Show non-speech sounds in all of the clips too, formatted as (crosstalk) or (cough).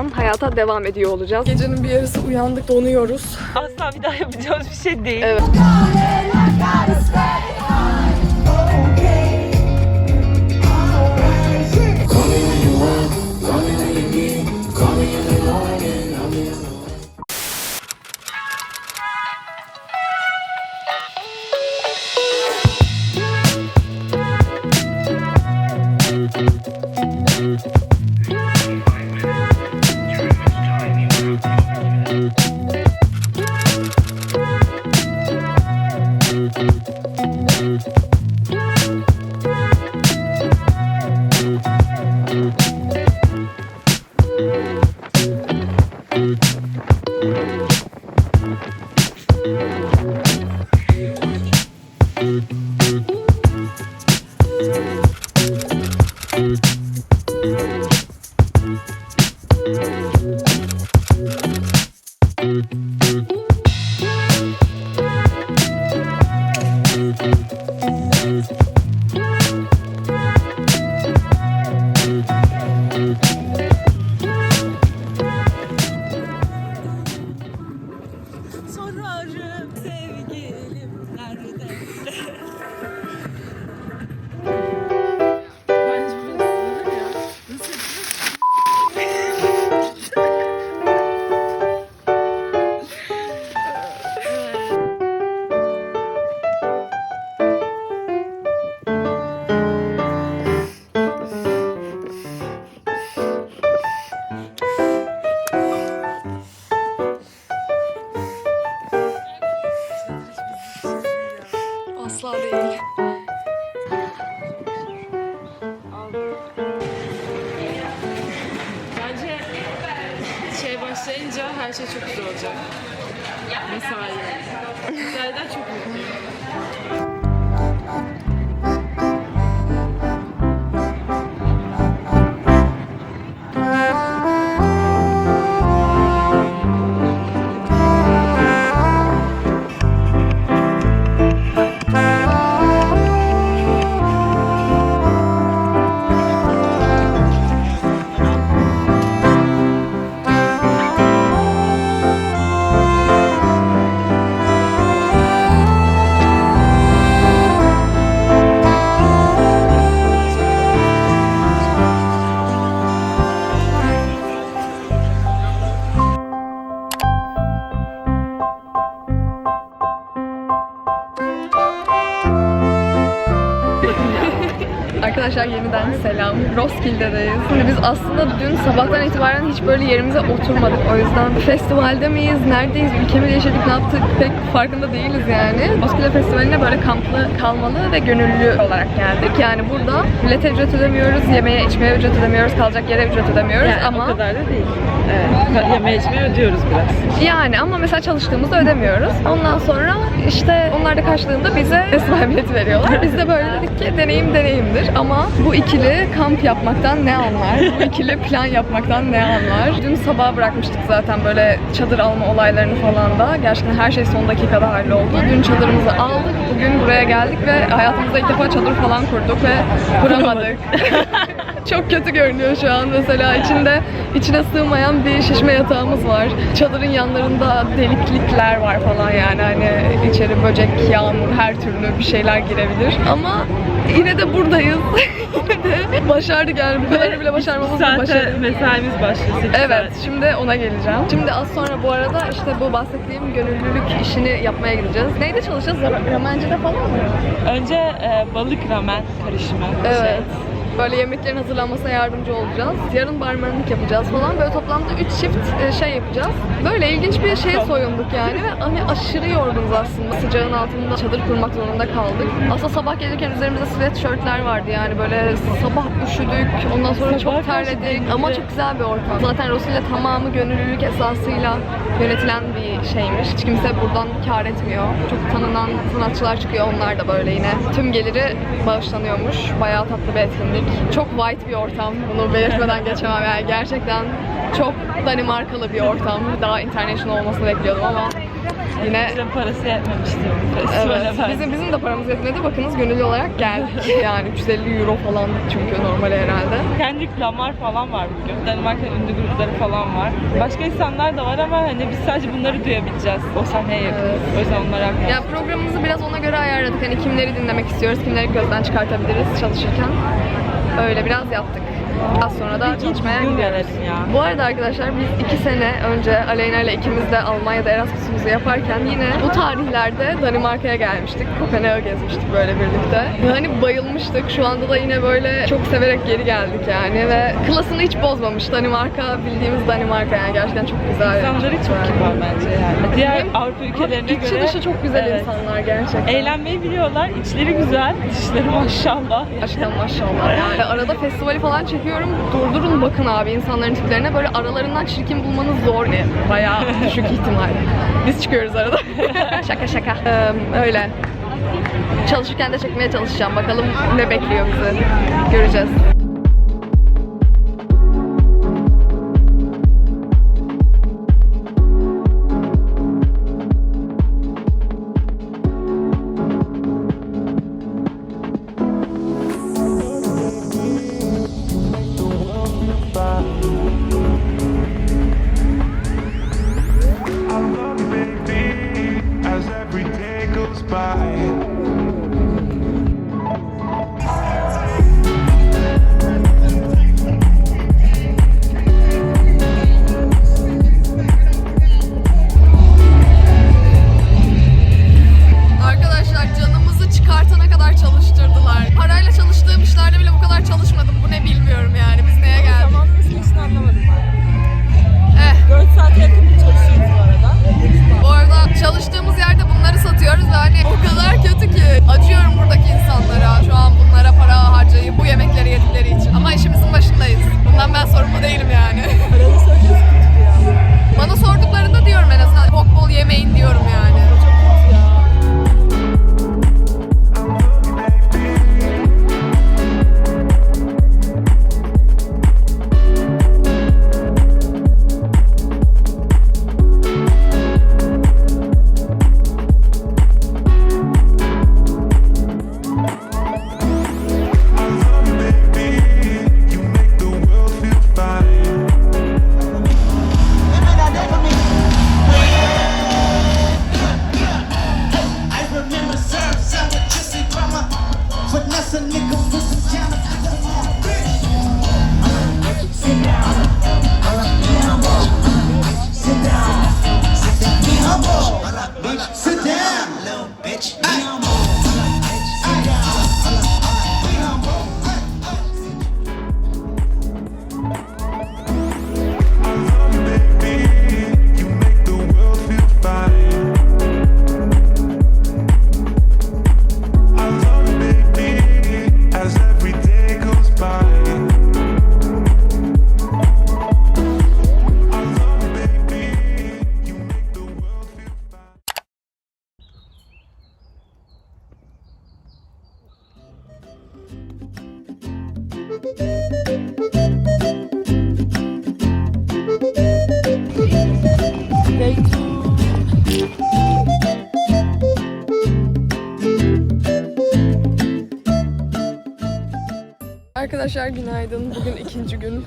buradan hayata devam ediyor olacağız. Gecenin bir yarısı uyandık donuyoruz. Asla bir daha yapacağımız bir şey değil. Evet. Roskilde'deyiz. Şimdi biz aslında dün sabahtan itibaren hiç böyle yerimize oturmadık. O yüzden festivalde miyiz, neredeyiz, ülke mi yaşadık, ne yaptık pek farkında değiliz yani. Roskilde Festivali'ne böyle kamplı kalmalı ve gönüllü olarak geldik. Yani burada bilete ücret ödemiyoruz, yemeğe içmeye ücret ödemiyoruz, kalacak yere ücret ödemiyoruz Yani ama... o kadar da değil. Evet. Yeme içmeyi ödüyoruz biraz. Yani ama mesela çalıştığımızda ödemiyoruz. Ondan sonra işte onlar da karşılığında bize festival bileti veriyorlar. Biz de böyle dedik ki deneyim deneyimdir. Ama bu ikili kamp yapmaktan ne anlar? Bu ikili plan yapmaktan ne anlar? Dün sabah bırakmıştık zaten böyle çadır alma olaylarını falan da. Gerçekten her şey son dakikada halloldu. Dün çadırımızı aldık. Bugün buraya geldik ve hayatımızda ilk defa çadır falan kurduk ve kuramadık. (laughs) Çok kötü görünüyor şu an mesela içinde içine sığmayan bir şişme yatağımız var. Çadırın yanlarında deliklikler var falan yani hani içeri böcek, yağmur her türlü bir şeyler girebilir. Ama yine de buradayız. (laughs) yine de başardık yani bu kadarını bile başarmamız bir başarı. Mesaimiz başlıyor. Evet, saat. şimdi ona geleceğim. Şimdi az sonra bu arada işte bu bahsettiğim gönüllülük işini yapmaya gideceğiz. Neyde çalışacağız? Ra- Ramenci'de falan mı? Önce e, balık ramen karışımı. Evet. Şey. Böyle yemeklerin hazırlanmasına yardımcı olacağız. Yarın barmenlik yapacağız falan. Böyle toplamda 3 çift e, şey yapacağız. Böyle ilginç bir şeye soyunduk yani ve hani aşırı yorgunuz aslında. Sıcağın altında çadır kurmak zorunda kaldık. Aslında sabah gelirken üzerimizde sweatshirtler vardı yani böyle sabah üşüdük. Ondan sonra çok terledik. Ama çok güzel bir ortam. Zaten Rosil'le tamamı gönüllülük esasıyla yönetilen bir şeymiş. Hiç kimse buradan kar etmiyor. Çok tanınan sanatçılar çıkıyor. Onlar da böyle yine. Tüm geliri bağışlanıyormuş. Bayağı tatlı bir etkinlik. Çok white bir ortam. Bunu belirtmeden geçemem. Yani gerçekten çok Danimarkalı bir ortam. Daha international olmasını bekliyordum ama Yine Bize parası yetmemişti Evet, bizim, bizim de paramız yetmedi. Bakınız gönüllü olarak geldik. (laughs) Yani 350 euro falan çünkü normali herhalde. Kendi reklamlar falan var bugün. Danimarka'nın ünlü grupları falan var. Başka insanlar da var ama hani biz sadece bunları duyabileceğiz. O sahneye yakın. Evet. O yüzden yakın. Ya programımızı biraz ona göre ayarladık. Hani kimleri dinlemek istiyoruz, kimleri gözden çıkartabiliriz çalışırken. Öyle biraz yaptık. Az sonra da çalışmaya gidiyoruz. Bu arada arkadaşlar biz iki sene önce Aleyna ile ikimiz de Almanya'da Erasmus'umuzu yaparken yine bu tarihlerde Danimarka'ya gelmiştik. Kopenhag'a gezmiştik böyle birlikte. Ve hani bayılmıştık. Şu anda da yine böyle çok severek geri geldik yani ve klasını hiç bozmamış. Danimarka bildiğimiz Danimarka yani gerçekten çok güzel. İnsanları çok Yani. kibar bence yani. Diğer Avrupa ülkelerine İçi göre dışı çok güzel Evet. insanlar gerçekten. eğlenmeyi biliyorlar. İçleri güzel, dışları maşallah. Gerçekten maşallah yani. Arada festivali falan çekiyorum. Durdurun bakın abi insanların tiplerine. Böyle aralarından çirkin bulmanız zor. Ne? Bayağı (laughs) düşük ihtimal. Biz çıkıyoruz arada. (laughs) şaka şaka. Ee, öyle. Çalışırken de çekmeye çalışacağım. Bakalım ne bekliyor bizi. Göreceğiz. Arkadaşlar günaydın. Bugün ikinci gün.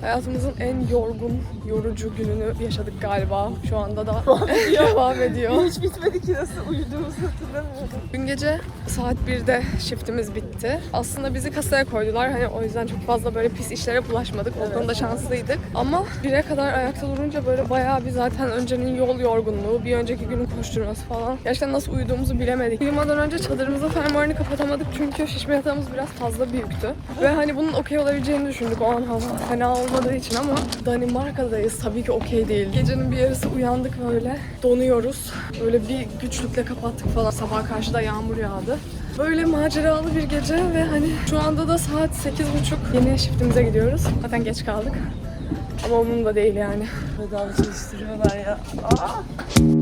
Hayatımızın en yorgun, yorucu gününü yaşadık galiba. Şu anda da (laughs) devam ediyor. Hiç bitmedi ki nasıl uyuduğumuzu hatırlamıyorum. Dün gece saat 1'de shiftimiz bitti. Aslında bizi kasaya koydular. Hani o yüzden çok fazla böyle pis işlere bulaşmadık. O konuda şanslıydık. Ama 1'e kadar ayakta durunca böyle bayağı bir zaten öncenin yol yorgunluğu, bir önceki günün koşturması falan. Gerçekten nasıl uyuduğumuzu bilemedik. Uyumadan önce çadırımızın fermuarını kapatamadık çünkü şişme yatağımız biraz fazla büyüktü. Ve hani bunun okey olabileceğini düşündük o an hava fena olmadığı için ama Danimarka'dayız tabii ki okey değil. Gecenin bir yarısı uyandık böyle donuyoruz. Böyle bir güçlükle kapattık falan. Sabah karşı da yağmur yağdı. Böyle maceralı bir gece ve hani şu anda da saat 8.30 yeni shiftimize gidiyoruz. Zaten geç kaldık. Ama umurumda değil yani. Bedava çalıştırıyorlar ya. Aa!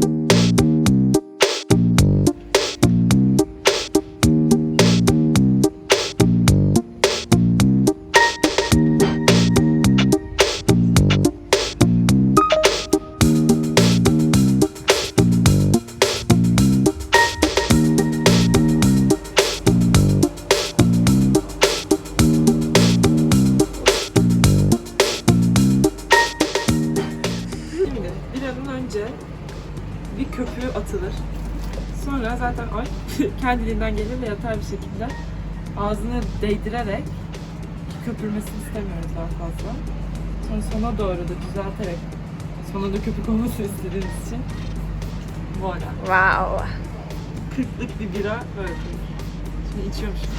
Kendiliğinden gelir ve yatar bir şekilde ağzını değdirerek köpürmesini istemiyoruz daha fazla. Sonra sona doğru da düzelterek sonunda köpük olmasını istediğiniz için voilà. Wow. 40'lık bir bira böyle. Şimdi içiyormuşum.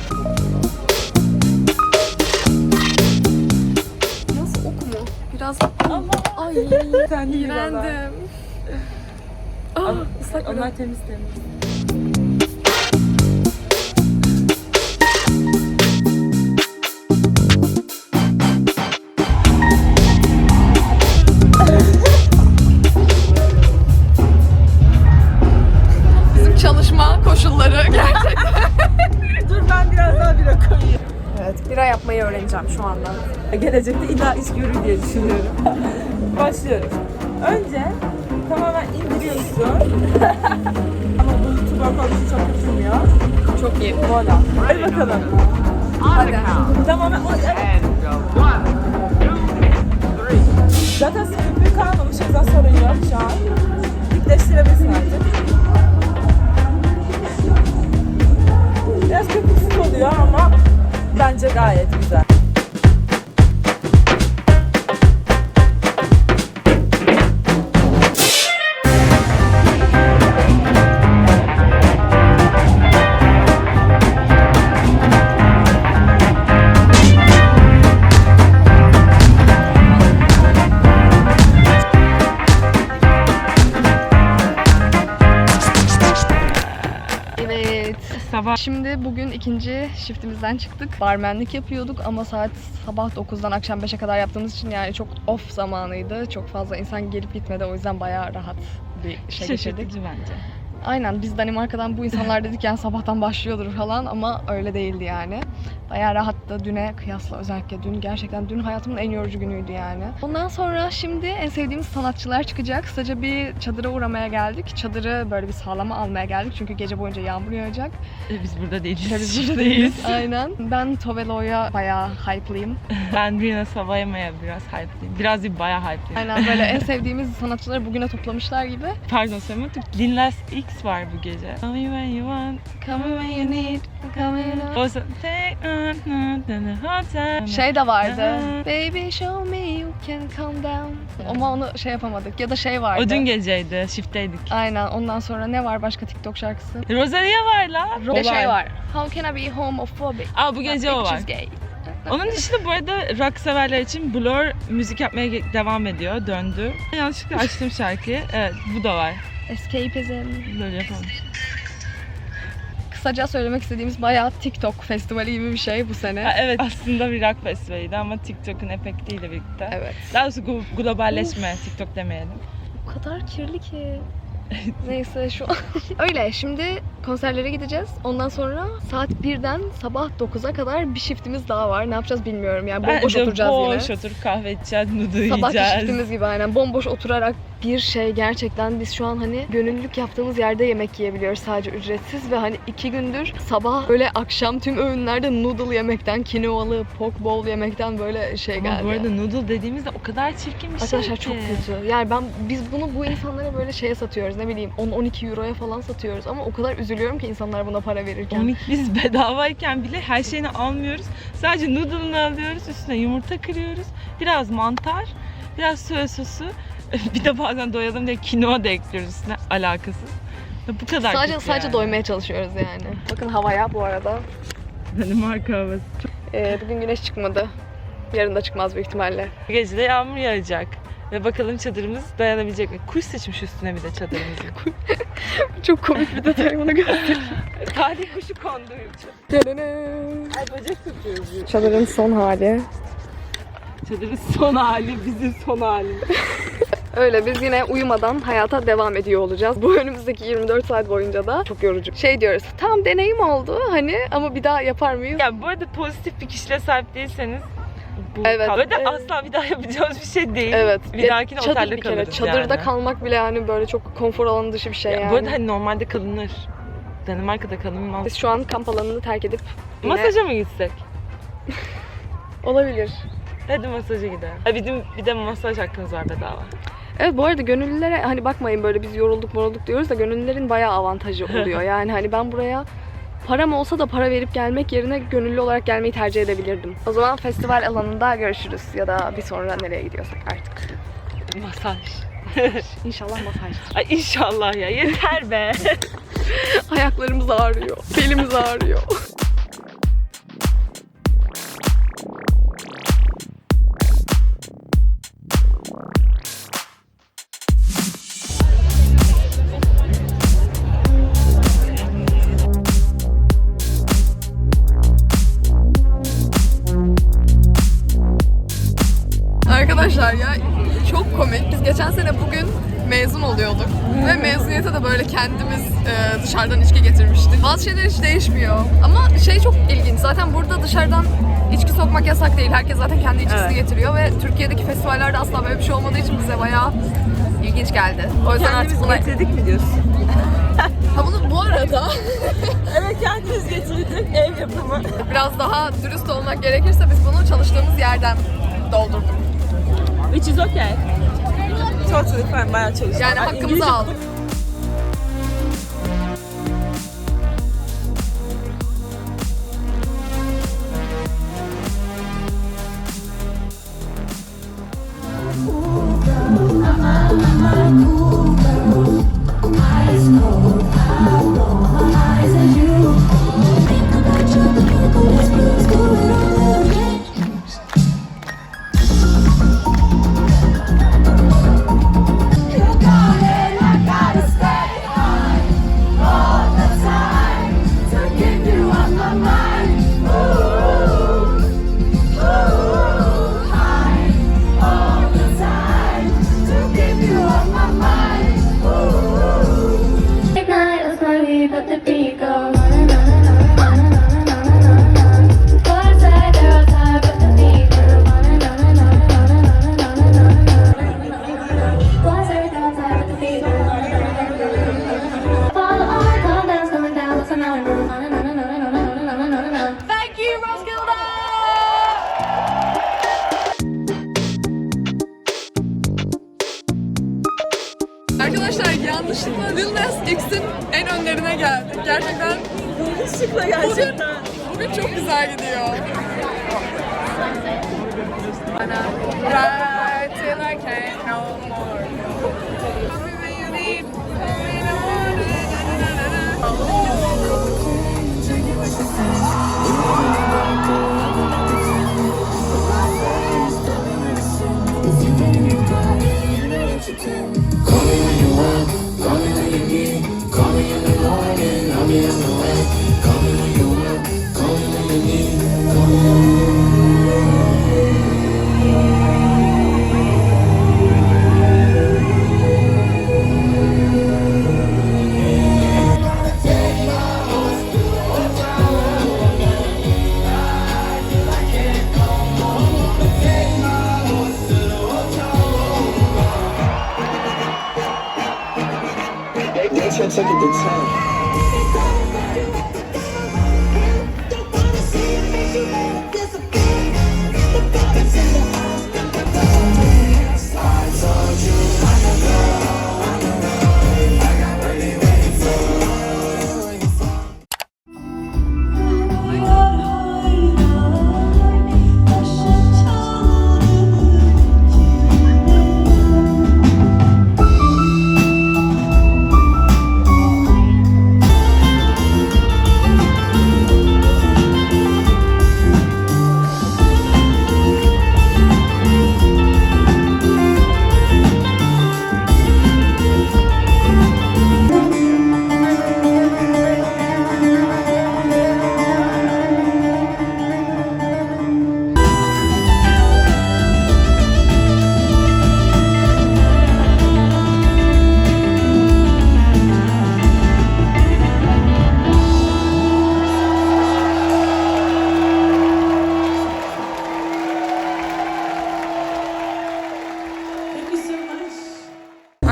Nasıl ok mu? Biraz Allah! ay (laughs) de iğrendim. Ah, ıslak Onlar temiz temiz. Öğreneceğim şu anda. Gelecekte illa iş görür diye düşünüyorum. (laughs) Başlıyoruz. Önce tamamen indiriyorsun. (laughs) Ama bu tubakol için çok üşümüyor. Çok iyi. Voilà. Hadi bakalım. Hadi. Tamamen... Ay, ay. Zaten köpüğü kalmamış. O yüzden sorun yok şu an. Dikleştirebilirsin artık. Biraz köpüksüz oluyor ama bence gayet güzel. Şimdi bugün ikinci shiftimizden çıktık. Barmenlik yapıyorduk ama saat sabah 9'dan akşam 5'e kadar yaptığımız için yani çok off zamanıydı. Çok fazla insan gelip gitmedi o yüzden bayağı rahat bir şey geçirdik. bence. Aynen biz Danimarka'dan bu insanlar dedik yani sabahtan başlıyordur falan ama öyle değildi yani. Bayağı rahattı düne kıyasla özellikle dün gerçekten dün hayatımın en yorucu günüydü yani. Ondan sonra şimdi en sevdiğimiz sanatçılar çıkacak. Kısaca bir çadıra uğramaya geldik. Çadırı böyle bir sağlama almaya geldik çünkü gece boyunca yağmur yağacak. E, Biz burada değiliz. Biz burada (laughs) değiliz. Aynen. Ben Tovelo'ya bayağı hype'lıyım. (laughs) ben Rina Savayama'ya biraz hype'liyim. Biraz değil bayağı hype'liyim. Aynen böyle en (laughs) sevdiğimiz sanatçıları bugüne toplamışlar gibi. Pardon söylemedim. Lil Nas X var bu gece. Call me when you want, Come when you need, come when you O Şey de vardı. (laughs) Baby show me you can calm down. Ama onu şey yapamadık. Ya da şey vardı. O dün geceydi. Shift'teydik. Aynen. Ondan sonra ne var başka TikTok şarkısı? Rosalia var la. Bir de şey var. How can I be homophobic? Aa bu gece o var. gay. (laughs) Onun dışında bu arada rock severler için Blur müzik yapmaya devam ediyor. Döndü. Yanlışlıkla açtım şarkıyı. Evet bu da var. Escapism. Böyle yapalım. Kısaca söylemek istediğimiz bayağı TikTok festivali gibi bir şey bu sene. Ha, evet aslında bir rock festivaliydi ama TikTok'un efektiyle birlikte. Evet. Daha doğrusu glo- globalleşme TikTok demeyelim. O kadar kirli ki. Neyse şu an. (laughs) Öyle şimdi konserlere gideceğiz. Ondan sonra saat 1'den sabah 9'a kadar bir shiftimiz daha var. Ne yapacağız bilmiyorum yani. Bomboş Bence oturacağız boş yine. oturup kahve içeceğiz, Sabahki yiyeceğiz. shiftimiz gibi aynen. Bomboş oturarak bir şey gerçekten biz şu an hani gönüllülük yaptığımız yerde yemek yiyebiliyoruz sadece ücretsiz ve hani iki gündür sabah böyle akşam tüm öğünlerde noodle yemekten, kinoalı, poke bowl yemekten böyle şey Ama geldi. bu arada noodle dediğimizde o kadar çirkin bir şey Arkadaşlar ki. çok kötü. Yani ben biz bunu bu insanlara böyle şeye satıyoruz. Ne bileyim 10-12 euroya falan satıyoruz ama o kadar üzülüyorum ki insanlar buna para verirken. Komik biz bedavayken bile her şeyini almıyoruz. Sadece noodle'ını alıyoruz, üstüne yumurta kırıyoruz. Biraz mantar, biraz soya sosu. (laughs) bir de bazen doyalım diye kinoa da ekliyoruz üstüne alakasız. Ya Bu kadar Sadece kötü sadece yani. doymaya çalışıyoruz yani. Bakın havaya bu arada. Danimarka havası. Ee, bugün güneş çıkmadı. Yarın da çıkmaz büyük ihtimalle. Gece de yağmur yağacak. Ve bakalım çadırımız dayanabilecek mi? Kuş seçmiş üstüne bir de çadırımızı. (laughs) (laughs) Çok komik bir detay bunu göster. Talih kuşu kondu. Ay böcek tutuyoruz. Çadırın son hali. Çadırın son hali bizim son halimiz. Öyle biz yine uyumadan hayata devam ediyor olacağız. Bu önümüzdeki 24 saat boyunca da çok yorucu. Şey diyoruz, tam deneyim oldu hani ama bir daha yapar mıyız? Yani bu arada pozitif bir kişiliğe sahip değilseniz bu Evet. Böyle Evet. asla bir daha yapacağımız bir şey değil. Evet. Bir Ya dahakine çadır otelde bir kere. kalırız Çadırda yani. kalmak bile yani böyle çok konfor alanı dışı bir şey Ya yani. Bu arada hani normalde kalınır. Danimarka'da kalınmaz. Biz şu an kamp alanını terk edip yine... Masaja mı gitsek? Olabilir. Hadi masaja gidelim. Ha, bizim bir de masaj hakkımız var bedava. Evet bu arada gönüllülere hani bakmayın böyle biz yorulduk morulduk diyoruz da gönüllülerin bayağı avantajı oluyor. (laughs) yani hani ben buraya param olsa da para verip gelmek yerine gönüllü olarak gelmeyi tercih edebilirdim. O zaman festival alanında görüşürüz ya da bir sonra nereye gidiyorsak artık. Masaj. (laughs) İnşallah masaj. Ay inşallah ya yeter be. (laughs) Ayaklarımız ağrıyor, belimiz ağrıyor. Buna... getirdik mi diyorsun? (laughs) Ha bunu bu arada (laughs) Evet kendimiz getirdik ev yapımı. biraz daha dürüst olmak gerekirse biz bunu çalıştığımız yerden doldurduk. Which is okay. Totally fine bayağı çalıştık. Yani hakkımızı aldık.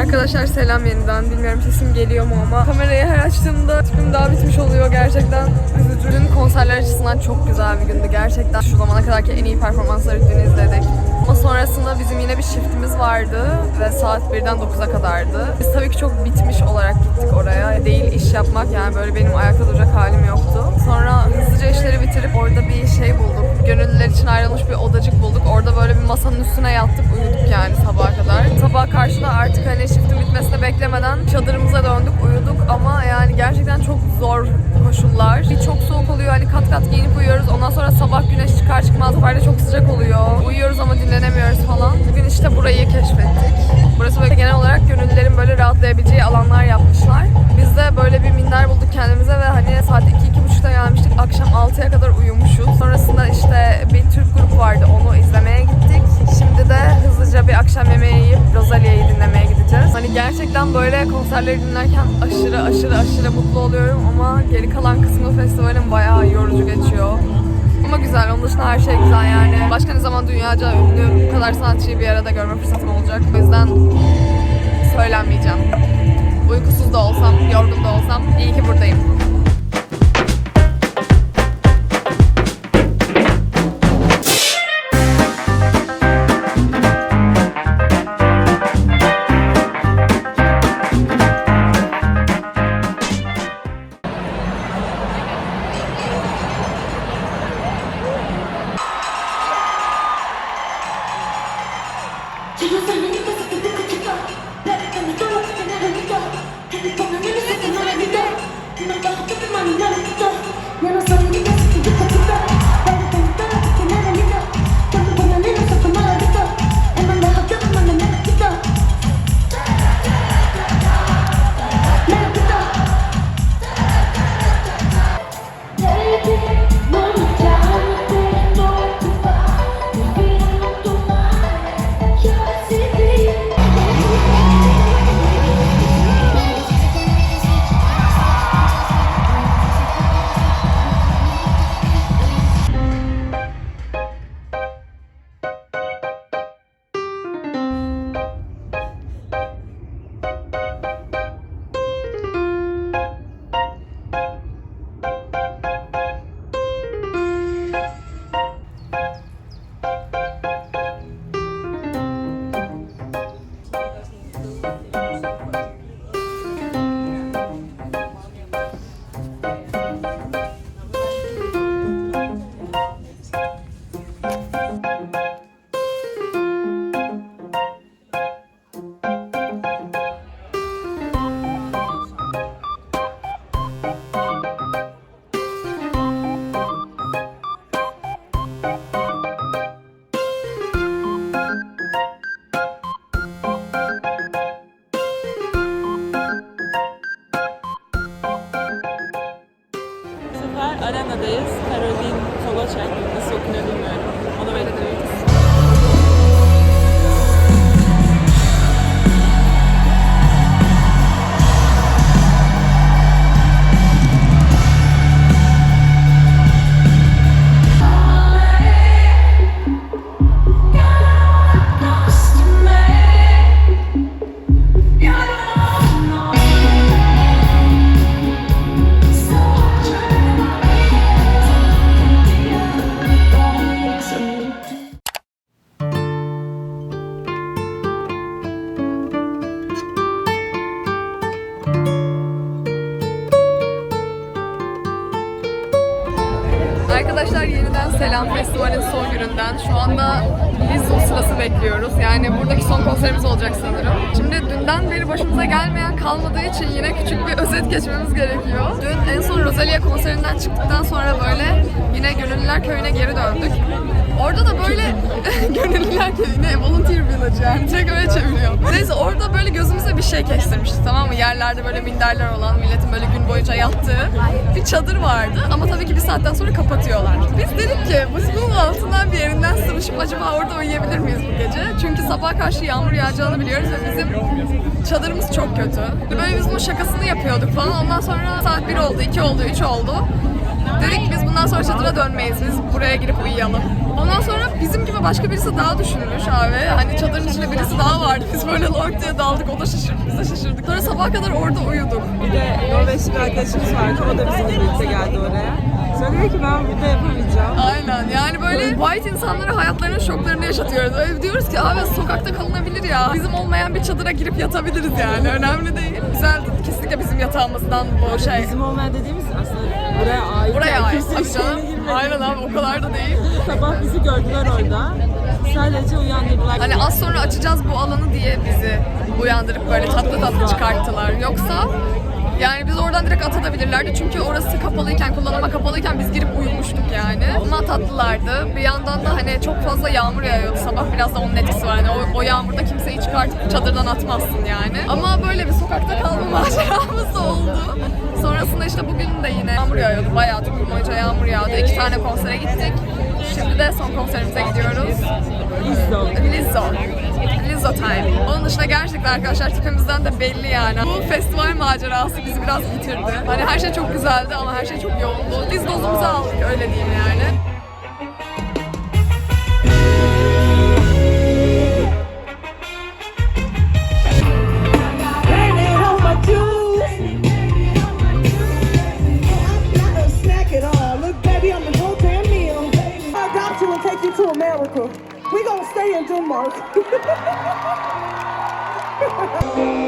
Arkadaşlar selam yeniden. Bilmiyorum sesim geliyor mu ama kamerayı her açtığımda tipim daha bitmiş oluyor gerçekten. Üzücü. Konserler açısından çok güzel bir gündü gerçekten. Şu zamana kadarki en iyi performansları dün izledik. Ama sonrasında bizim yine bir shiftimiz vardı ve saat 1'den 9'a kadardı. Biz tabii ki çok bitmiş olarak gittik oraya. Değil iş yapmak yani böyle benim ayakta duracak halim yoktu. Sonra hızlıca işleri bitirip orada bir şey bulduk Gönüllüler için ayrılmış bir odacık bulduk. Orada böyle bir masanın üstüne yattık uyuduk yani sabaha kadar. Sabaha karşı da artık hani shiftin bitmesini beklemeden çadırımıza döndük uyuduk ama yani gerçekten çok zor koşullar. Bir çok soğuk oluyor hani kat kat giyinip uyuyoruz. Ondan sonra sabah güneş çıkar çıkmaz de çok sıcak oluyor. Uyuyoruz ama dinlenemiyoruz falan. Bugün işte burayı keşfettik. Burası böyle genel olarak gönüllülerin böyle rahatlayabileceği alanlar yapmışlar. Biz de böyle bir minder bulduk kendimize ve hani saat 2-2.30'da gelmiştik. Akşam 6'ya kadar uyumuşuz. Sonrasında işte böyle konserleri dinlerken aşırı aşırı aşırı mutlu oluyorum ama geri kalan kısmı festivalin bayağı yorucu geçiyor. Ama güzel, onun dışında her şey güzel yani. Başka ne zaman dünyaca ünlü bu kadar sanatçıyı bir arada görme fırsatım olacak. O yüzden söylenmeyeceğim. Uykusuz da olsam, yorgun da olsam iyi ki buradayım. Yerlerde böyle minderler olan milletin böyle gün boyunca yattığı bir çadır vardı. Ama tabii ki bir saatten sonra kapatıyorlar. Biz dedik ki biz altından bir yerinden sıvışıp acaba orada uyuyabilir miyiz bu gece? Çünkü sabah karşı yağmur yağacağını biliyoruz ve bizim çadırımız çok kötü. Böyle biz bunun şakasını yapıyorduk falan. Ondan sonra saat 1 oldu, 2 oldu, 3 oldu. Dedik biz bundan sonra çadıra dönmeyiz. Biz buraya girip uyuyalım. Ondan sonra bizim gibi başka birisi daha düşünmüş abi. Hani çadırın içinde birisi daha vardı. Biz böyle long diye daldık. O da şaşırdı. Biz de şaşırdık. Sonra sabaha kadar orada uyuduk. Bir de Norveçli bir arkadaşımız vardı. O da bizimle birlikte geldi oraya. Dedi ki ben burada yapamayacağım. Aynen yani böyle white insanlara hayatlarının şoklarını yaşatıyoruz. Öyle diyoruz ki abi sokakta kalınabilir ya. Bizim olmayan bir çadıra girip yatabiliriz yani. Önemli değil. Güzel kesinlikle bizim yatağımızdan bu şey. Bizim olmayan dediğimiz aslında buraya ait. Buraya Yani ait girmedi. Aynen abi o kadar da değil. Sabah bizi gördüler orada. Sadece uyandırdılar. Hani az sonra açacağız bu alanı diye bizi uyandırıp böyle tatlı tatlı çıkarttılar. Yoksa yani biz oradan direkt atabilirlerdi çünkü orası kapalıyken, kullanıma kapalıyken biz girip uyumuştuk yani. Ama tatlılardı. Bir yandan da hani çok fazla yağmur yağıyordu sabah biraz da onun etkisi var. Hani o, o yağmurda kimseyi çıkartıp çadırdan atmazsın yani. Ama böyle bir sokakta kalma (laughs) maceramız oldu. Sonrasında işte bugün de yine yağmur yağıyordu. Bayağı gün boyunca yağmur yağdı. İki tane konsere gittik. Şimdi de son konserimize gidiyoruz. İzzo. Lizzo. Lizzo time. Onun dışında gerçekten arkadaşlar tipimizden de belli yani. Bu festival macerası bizi biraz bitirdi. Hani her şey çok güzeldi ama her şey çok yoğundu. Biz dozumuzu aldık öyle diyeyim yani. America. We're going to stay in Denmark. (laughs)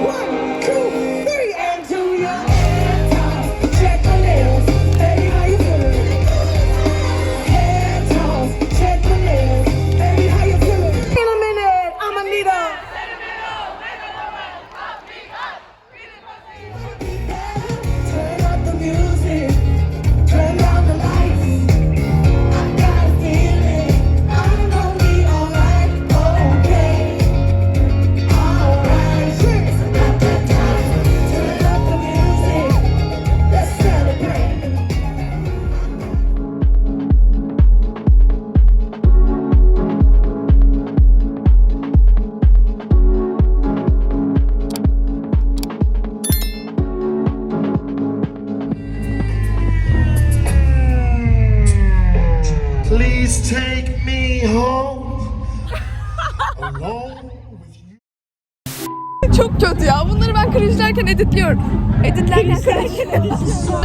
cringe'lerken editliyorum. Editlerken. (laughs)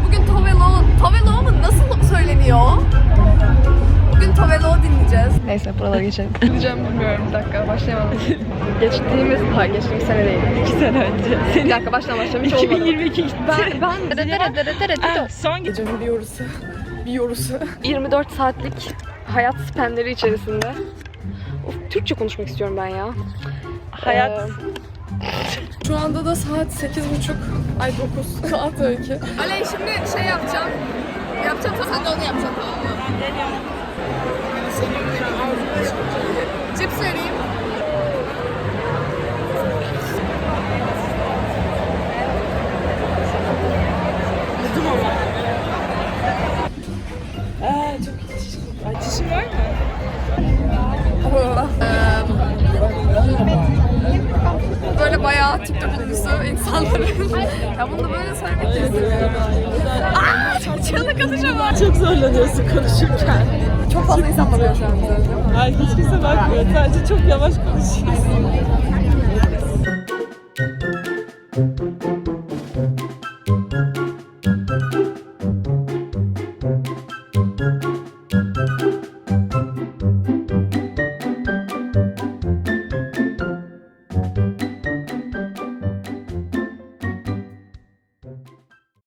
Bugün Tovelo... Tovelo mu? Nasıl söyleniyor? Bugün Tovelo dinleyeceğiz. Neyse buralara geçelim. (laughs) Diyeceğim bilmiyorum. Bir dakika başlayamadım. (laughs) geçtiğimiz... Hayır geçtiğimiz sene değil. İki sene önce. Bir dakika baştan başlayalım. Hiç olmadı. 2022 gitti. Ben... ben... Son Gecenin bir yorusu. Bir yorusu. 24 saatlik hayat spenleri içerisinde. Of, Türkçe konuşmak istiyorum ben ya. hayat Ee, Şu anda da saat 8.30. Ay 9. (laughs) Saat öykü. Aley şimdi şey yapacağım. Yapacağım sen de onu yapacaksın tamam mı? Çok yavaş konuşuyorsun.